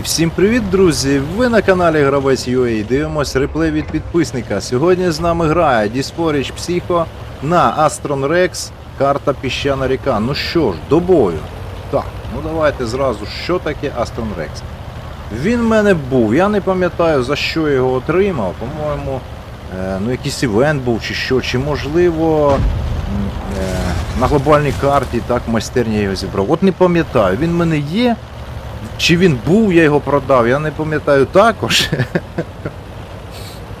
всім привіт, друзі! Ви на каналі Гравець UA. Дивимось реплей від підписника. Сьогодні з нами грає Діспоріч Психо на Астрон Рекс, карта Піщана ріка. Ну що ж, до бою. Так, ну давайте зразу, що таке Астрон Рекс. Він в мене був, я не пам'ятаю за що його отримав. По-моєму, е, ну якийсь івент був чи що, чи можливо. е, На глобальній карті так майстерня його зібрав. От не пам'ятаю, він в мене є. Чи він був, я його продав, я не пам'ятаю також.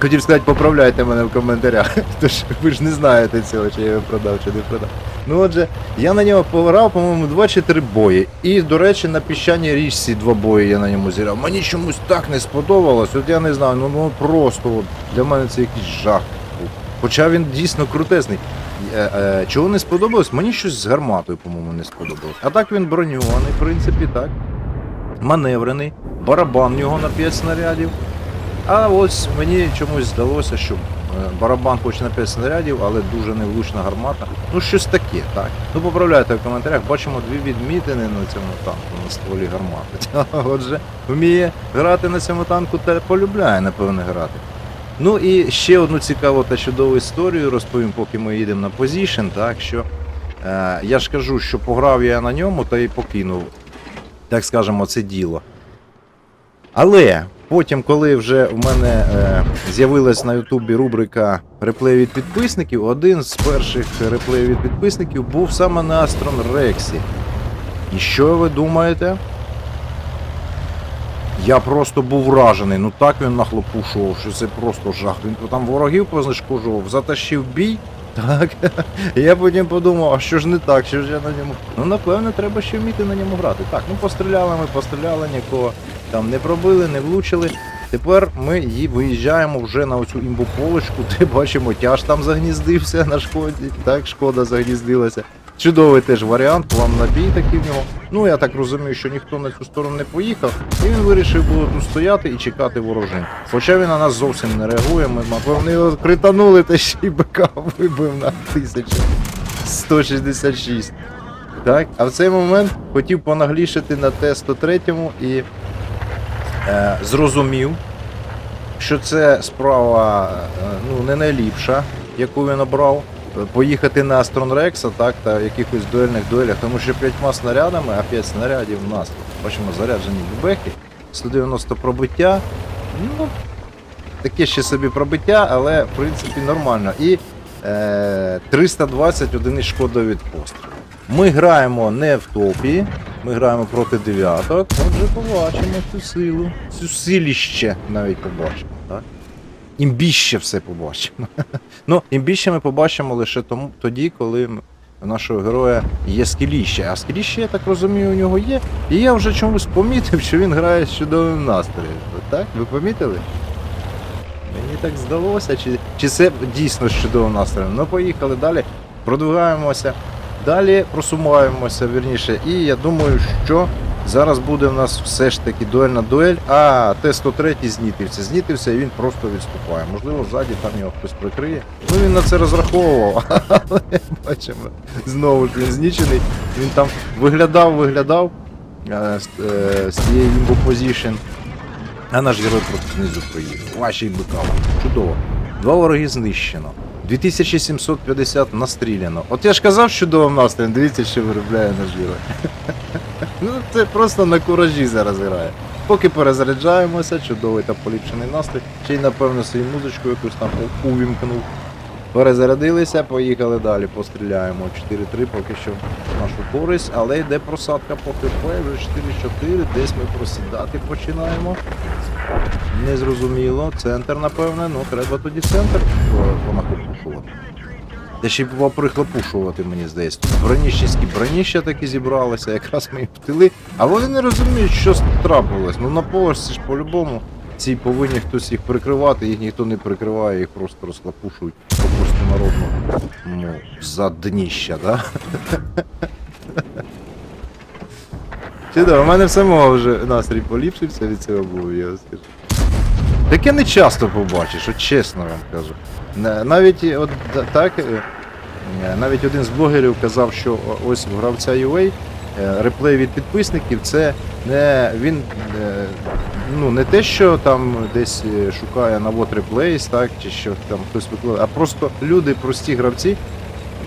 Хотів сказати, поправляйте мене в коментарях. Тож ви ж не знаєте цього, чи я його продав, чи не продав. Ну отже, я на нього пограв, по-моєму, 2 чи 3 бої. І, до речі, на піщаній річці два бої я на ньому зіграв. Мені чомусь так не сподобалось. От я не знаю, ну, ну просто от, для мене це якийсь жах. Хоча він дійсно крутезний. Е, е, чого не сподобалось? Мені щось з гарматою, по-моєму, не сподобалось. А так він броньований, в принципі, так маневрений, барабан в нього на 5 снарядів. А ось мені чомусь здалося, що е, барабан хоч на 5 снарядів, але дуже невлучна гармата. Ну щось таке, так. Ну поправляйте в коментарях, бачимо дві відмітини на цьому танку на стволі гармати. Отже, вміє грати на цьому танку та полюбляє, напевне, грати. Ну і ще одну цікаву та чудову історію розповім, поки ми їдемо на позішн, так що е, я ж кажу, що пограв я на ньому та й покинув так скажемо, це діло. Але потім, коли вже в мене е, з'явилась на Ютубі рубрика реплей від підписників, один з перших реплеїв від підписників був саме на Астрон Рексі. І що ви думаєте? Я просто був вражений. Ну так він нахлопушував, що це просто жах. Він там ворогів познешкоджував, затащив бій. Так. Я потім подумав, а що ж не так, що ж я на ньому. Ну, напевно, треба ще вміти на ньому грати. Так, ну постріляли ми, постріляли, нікого там не пробили, не влучили. Тепер ми її виїжджаємо вже на оцю імбополочку, де бачимо, тяж там загніздився на шкоді. Так, шкода загніздилася. Чудовий теж варіант, план на бій такий в нього. Ну я так розумію, що ніхто на цю сторону не поїхав, і він вирішив було тут стояти і чекати ворожин. Хоча він на нас зовсім не реагує, ми напевно його кританули та ще й БК вибив на 1166. Так, а в цей момент хотів понаглішити на Т-103 і е, зрозумів, що це справа е, ну, не найліпша, яку він обрав. Поїхати на Астрон Рекса, так, та в якихось дуельних дуелях, тому що п'ятьма снарядами, а 5 снарядів в нас, бачимо, заряджені бебехи, 190 пробиття. Ну, таке ще собі пробиття, але в принципі нормально. І е, 320 одиниць шкода від пострілу. Ми граємо не в топі, ми граємо проти дев'яток. Отже, побачимо цю силу. Цю силіще навіть побачимо, так? Імбіще все побачимо. ну, імбіще ми побачимо лише тому, тоді, коли у нашого героя є скіліще. А скіліще, я так розумію, у нього є. І я вже чомусь помітив, що він грає з чудовим настроєм. Так? Ви помітили? Мені так здалося, чи, чи це дійсно з чудовим настроєм. Ну, поїхали далі, продвигаємося. Далі просуваємося, вірніше, і я думаю, що зараз буде в нас все ж таки дуельна дуель. А Т-103 знітився. Знітився і він просто відступає. Можливо, ззаді там його хтось прикриє. Ну він на це розраховував, але бачимо, знову ж він знічений. Він там виглядав, виглядав е, з, е, з позішн. А наш герой просто знизу проїхав. Ваші бикав. Чудово. Два вороги знищено. 2750 настріляно. От я ж казав, що чудовим настроєм, дивіться, що виробляє наш герой. ну це просто на куражі зараз грає. Поки перезаряджаємося, чудовий та поліпшений настрій. Й напевно свою музичку якусь там увімкнув. Перезарядилися, поїхали далі, постріляємо 4-3 поки що нашу користь, але йде просадка по ХП, вже 4-4, десь ми просідати починаємо. Незрозуміло. Центр, напевне, ну треба тоді центр по- Та ще й прихлопушувати, мені здається. Тут броніщенські броніща такі зібралися, якраз ми їх втили. А вони не розуміють, що трапилось. Ну на поверсі ж по-любому ці повинні хтось їх прикривати, їх ніхто не прикриває, їх просто розхлопушують по-просто народно. Ну, за дніща, да? Чудово, у мене в самого вже настрій поліпшився від цього був, я скажу. Таке не часто побачиш, от чесно вам кажу. Навіть от так, е, е, навіть один з блогерів казав, що ось в гравця UA е, реплей від підписників це не він ну не те, що там десь шукає навод реплейс, так, чи що там хтось викладає, а просто люди, прості гравці,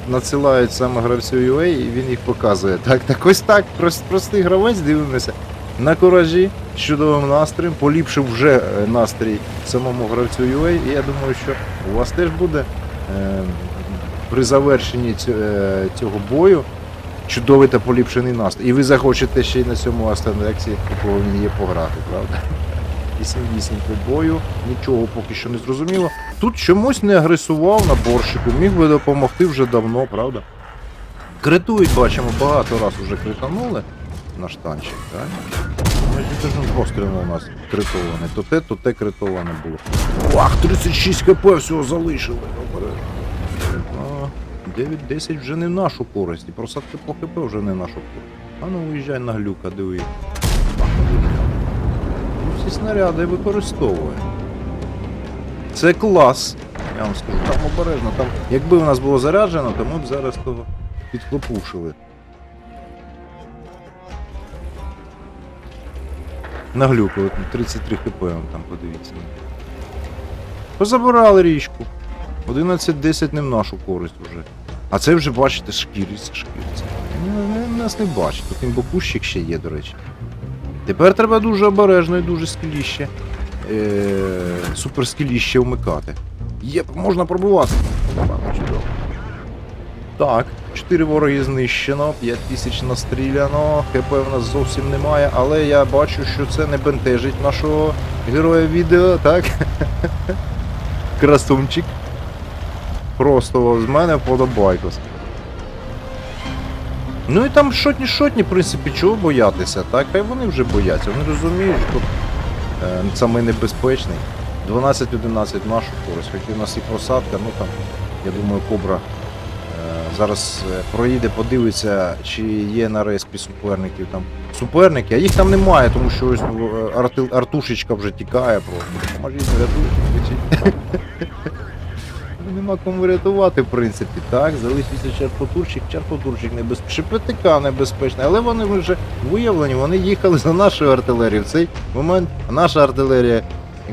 надсилають саме гравцю UA і він їх показує. Так, так ось так, прос- простий гравець, дивимося. На куражі з чудовим настроєм, поліпшив вже е, настрій самому гравцю UA, і я думаю, що у вас теж буде е, при завершенні е, цього бою чудовий та поліпшений настрій. І ви захочете ще й на цьому Астандексі, якого він є, пограти, правда? 8-8 по бою, нічого поки що не зрозуміло. Тут чомусь не агресував на борщику, міг би допомогти вже давно, правда? Критують, бачимо, багато раз уже кританули наш танчик, так? Майже кожен постріл у нас критований. То те, то те критоване було. Ах, 36 хп всього залишили. А, 9-10 вже не в нашу користь. Просадки по хп вже не в нашу користь. А ну уїжджай на глюка, диви. Ну, Всі снаряди використовує. Це клас. Я вам скажу, там обережно. Там, якби у нас було заряджено, то ми б зараз того підхлопушили. На глюку, от 33 хп, вон там подивіться. Позабирали річку. 11-10 не в нашу користь вже. А це вже, бачите, шкіриться, шкіриться. Ну, Нас не бачить, тут імбокущик ще є, до речі. Тепер треба дуже обережно і дуже скіліще. Е, суперскіліще вмикати. Є, можна пробувати. Чудово. Так, 4 вороги знищено, 5 тисяч настріляно, ХП в нас зовсім немає, але я бачу, що це не бентежить нашого героя відео, так? Красунчик. Просто з мене вподобайкос. Ну і там шотні шотні, в принципі, чого боятися, так? Хай вони вже бояться. Вони розуміють, що е, саме небезпечний. 12-11 нашу користь, хоч і у нас і просадка, ну там, я думаю, кобра зараз е, проїде, подивиться, чи є на респі суперників там суперники, а їх там немає, тому що ось е, арти, артушечка вже тікає просто. Допоможіть, рятуйте. Ну, Нема кому врятувати, в принципі, так. Залишився чарпотурчик, чарпотурчик небезпечний, шепетика небезпечний, але вони вже виявлені, вони їхали за нашою артилерією. В цей момент наша артилерія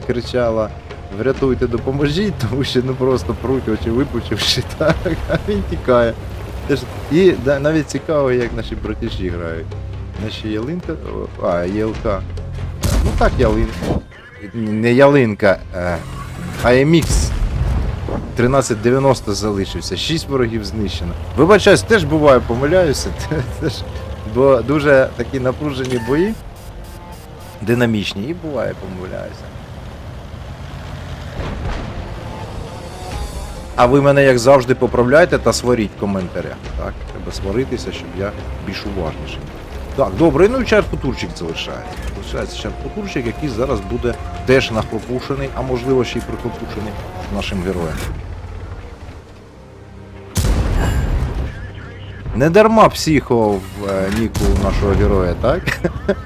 кричала: врятуйте, допоможіть, тому що ну просто пруть очі випучивши, так, а він тікає. І да, навіть цікаво, як наші братіші грають. Наші ялинка. А, ЄЛК. Е, Ну так, ялинка. Не ялинка, е, а AMX 1390 залишився, 6 ворогів знищено. Вибачаюсь, теж буває, помиляюся. Теж, бо дуже такі напружені бої, динамічні, і буває, помиляюся. А ви мене, як завжди, поправляйте та сваріть в коментарях. Так, треба сваритися, щоб я більш уважніший. Так, добре, ну і чарпотурчик залишається. Залишається чарпотурчик, який зараз буде теж нахлопушений, а можливо ще й прихлопушений нашим героям. Не дарма психо в е, ніку нашого героя, так?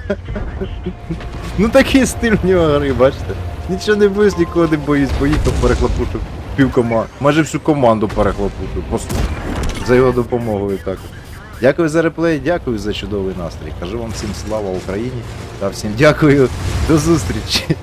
ну такий стиль в нього гри, бачите? Нічого не боюсь, нікого не боюсь, поїхав, перехлопушив пів команди. Майже всю команду перехлопути, Просто за його допомогою так. Дякую за реплей, дякую за чудовий настрій. Кажу вам всім слава Україні та всім дякую. До зустрічі.